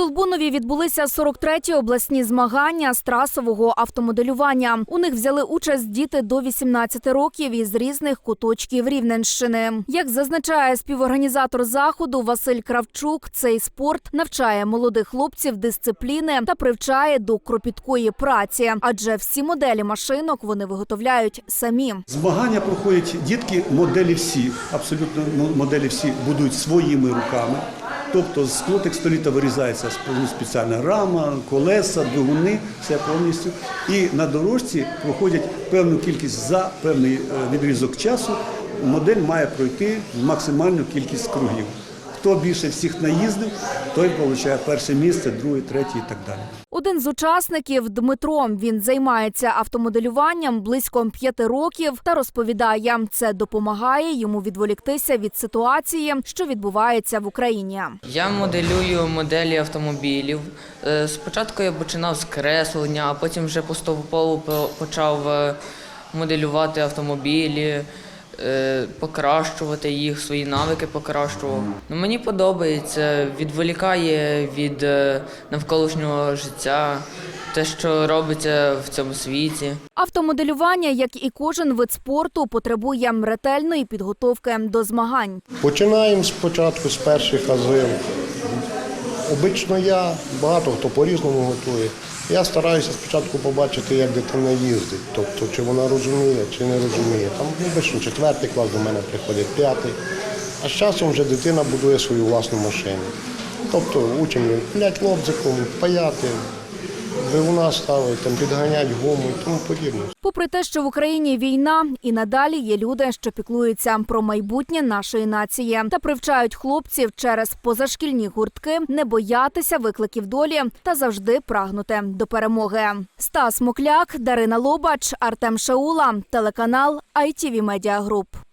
Здолбунові відбулися 43-ті обласні змагання з трасового автомоделювання. У них взяли участь діти до 18 років із різних куточків Рівненщини. Як зазначає співорганізатор заходу Василь Кравчук, цей спорт навчає молодих хлопців дисципліни та привчає до кропіткої праці, адже всі моделі машинок вони виготовляють самі. Змагання проходять дітки, моделі всі, абсолютно моделі всі будують своїми руками. Тобто з склотекстоліта вирізається спеціальна рама, колеса, двигуни, все повністю. І на дорожці проходять певну кількість за певний е, відрізок часу. Модель має пройти максимальну кількість кругів. Хто більше всіх наїздив, той отримує перше місце, друге, третє і так далі. Один з учасників Дмитро. Він займається автомоделюванням близько п'яти років та розповідає, це допомагає йому відволіктися від ситуації, що відбувається в Україні. Я моделюю моделі автомобілів. Е, Спочатку я починав з креслення, а потім вже поступово почав е, моделювати автомобілі, покращувати їх, свої навики покращував. Ну, мені подобається, відволікає від е, навколишнього життя, те, що робиться в цьому світі. Автомоделювання, як і кожен вид спорту, потребує ретельної підготовки до змагань. Починаємо спочатку з перших азів. Обично я, багато хто по-різному готує. Я стараюся спочатку побачити, як дитина їздить, тобто чи вона розуміє, чи не розуміє. Там обично четвертий клас до мене приходить, п'ятий. А з часом вже дитина будує свою власну машину. Тобто учимо пилять лобзиком, паяти, двигуна ставити, там, підганяти гуму і тому подібне. Попри те, що в Україні війна, і надалі є люди, що піклуються про майбутнє нашої нації та привчають хлопців через позашкільні гуртки не боятися викликів долі та завжди прагнути до перемоги. Стас Мокляк, Дарина Лобач, Артем Шаула, телеканал ITV Media Group.